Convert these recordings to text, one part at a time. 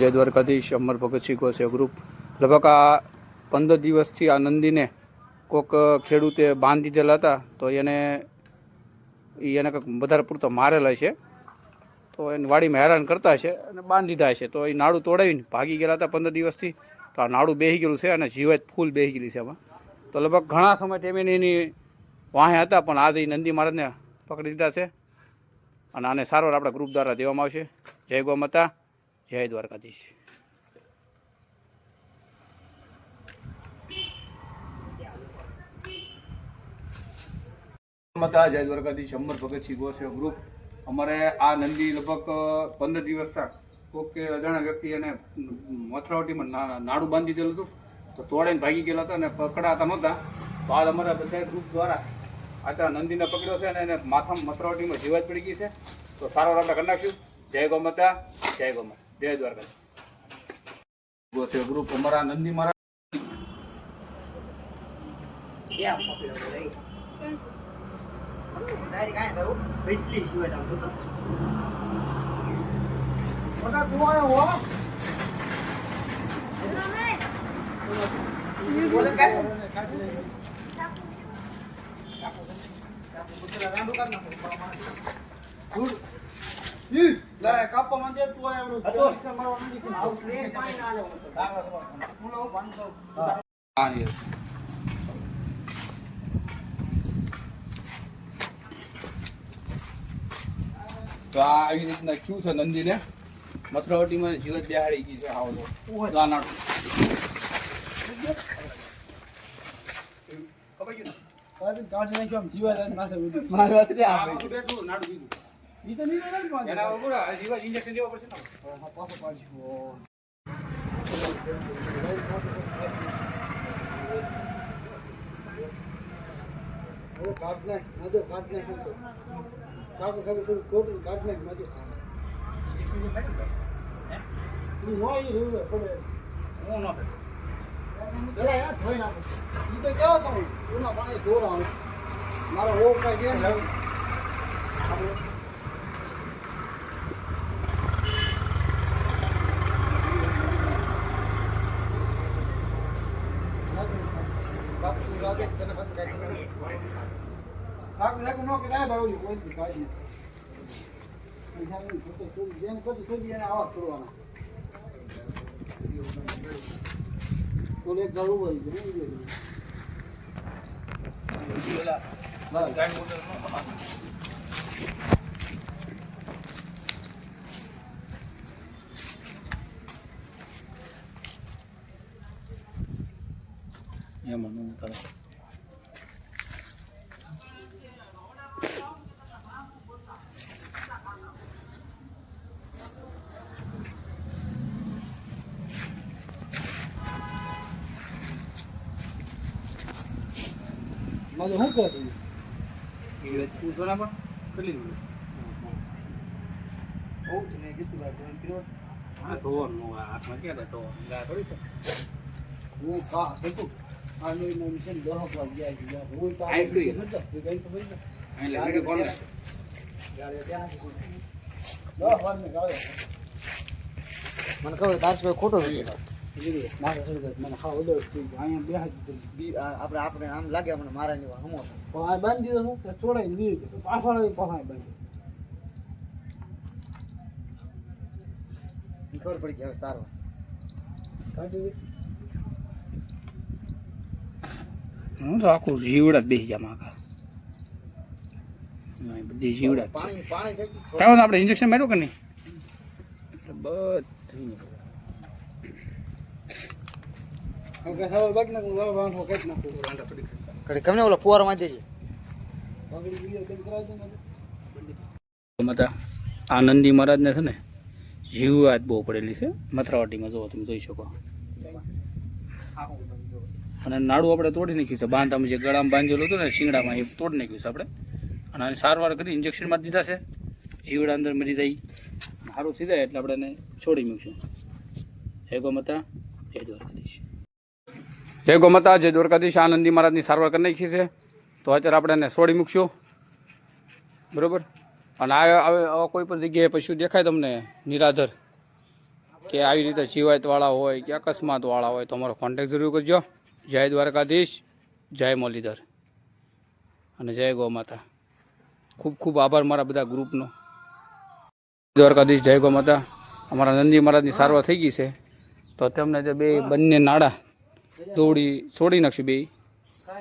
જય દ્વારકાધીશ અમર ભગતસિંહ ગોસે ગ્રુપ. લગભગ આ પંદર દિવસથી આ નંદીને કોક ખેડૂતે બાંધી દીધેલા હતા, તો એને એને કંઈક વધારે પૂરતો મારેલા છે. તો એને વાડીમાં હેરાન કરતા છે અને બાંધી દીધા છે. તો એ નાડું તોડાવીને ભાગી ગયેલા હતા પંદર દિવસથી. તો આ નાડું બેસી ગયેલું છે અને જીવાત ફૂલ બેસી ગયેલી છે એમાં તો લગભગ ઘણા સમય ટેમે એની વાહે હતા, પણ આજે નંદી મહારાજને પકડી દીધા છે. અને આને સારવાર આપણા ગ્રુપ દ્વારા દેવામાં આવશે. જય ગોમાતા. જય દ્વારકાધીશ. માતા, જય દ્વારકાધીશ, અમર ભગતસિંહ ગોસે ગ્રુપ. અમારે આ નંદી લગભગ પંદર દિવસના કોક કે અજાણ્યા વ્યક્તિ એને મથરાવટીમાં નાડું બાંધી દીધેલું હતું. તો તોડીને ભાગી ગયેલા હતા અને પકડાતા નહોતા. તો આજ અમારા બધા ગ્રુપ દ્વારા આ નંદીને પકડ્યો છે અને એને માથામાં મથરાવટીમાં જીવાત પડી ગઈ છે. તો સારો આપણે કરી નાખશું. જય ગોમાતા જય ગોમાતા જય દ્વારકા ગોસે ગ્રુપ અમારા નંદી મારા હા, yes. તો આ આવી રીતના ક્યુ છે નંદીને? મથરાવટીમાં જીવત બિહાડી ગઈ છે આવો તો. નાનાડું મારી વાત નહીં આવે. નાડું બેઠું, નાડું બીજું. એના આ જીવત injection દેવા પડશે ને. હું ન કરું. પેલા યાર ધોઈ નાખો. ઈ તો કેવો કહું? ઉના પાણી ઢોરાવાનું. મારો હોપ કાંઈ છે નહીં. આપણે બાપુ લાગે તને પાસે કાંઈ ખબરનું લાગે લાગે ન કે ના ભાવલી કોઈ દી કાંઈ નહીં. પૈસા નહીં, ખોટું છોડી દે ને પછી છોડી એને આવા કરવાના તો શું કહેતું? એ વાત પૂછો ના પણ કેટલી મિનિટ? બહુ જ મેં કીધું ભાઈ, કર્યો? હા ધોવાનું હોય. હાથમાં ક્યાં ધોવાનું? ગા થોડી છે. હું કા હતું. આ નહીં નહીં છે ને દહક વાગ્યા છે. હું તો આઈ ગઈ. ખબર નથી. એટલે કોણ લે? ત્યાં નથી શું. દહ વાર મેં ગાળ્યો. મને કહો તાર સિવાય ખોટો નથી આપણે આપણે આમ લાગે મને મારા ની હમો બાંધી દીધો હું કે ચોડાઈ દીધું પાછળ બાંધી ખબર પડી ગઈ હવે સારો હું તો આખું. જીવડા જ બેસી ગયા. આખા બધી જીવડા પાણી પાણી. આપણે ઇન્જેક્શન માર્યું કે નહીં? બધું હવે હવે બાકી નાખું હવે વાંધો કઈ નાખું કડી ગમે ઓલો ફુવારો માં દેજે. માતા આ મહારાજને છે ને જીવવાત બહુ પડેલી છે મથરાવાટીમાં જોવો તમે જોઈ શકો. અને નાડું આપણે તોડી નાખ્યું છે બાંધામાં જે ગળામાં બાંધેલું હતું ને શિંગડામાં એ તોડી નાખ્યું છે આપણે. અને આની સારવાર કરી ઇન્જેક્શન મારી દીધા છે. જીવડા અંદર મરી જાય. સારું થઈ જાય એટલે આપણે એને છોડી મૂકશું. જય ગોમાતા જય દ્વારકાધીશ. જય ગોમાતા, જય દ્વારકાધીશ. આ નંદી મહારાજની સારવાર કરી નાખી છે. તો અત્યારે આપણે એને સોડી મૂકશું. બરાબર? અને આ આવા કોઈ પણ જગ્યાએ પશુ દેખાય તમને, નિરાધર, કે આવી રીતે જીવાતવાળા હોય, કે અકસ્માતવાળા હોય, તો અમારો કોન્ટેક જરૂર કરજો. જય દ્વારકાધીશ, જય મોલીધર અને જય ગૌ માતા ખૂબ ખૂબ આભાર મારા બધા ગ્રુપનો. દ્વારકાધીશ, જય ગૌ માતા અમારા નંદી મહારાજની સારવાર થઈ ગઈ છે. તો તેમને જે બે બંને નાડા દોડી છોડી નાખશું બે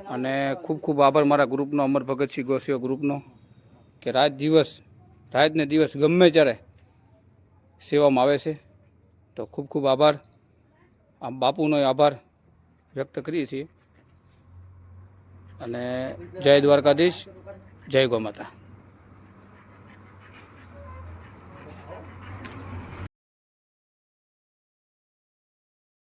અને ખૂબ ખૂબ આભાર મારા ગ્રુપનો, અમર ભગતસિંહ ગોસીઓ ગ્રુપનો, કે રાત દિવસ, રાતને દિવસ ગમે ત્યારે સેવામાં આવે છે. તો ખૂબ ખૂબ આભાર. આ બાપુનો આભાર વ્યક્ત કરીએ છીએ. અને જય દ્વારકાધીશ, જય ગો માતા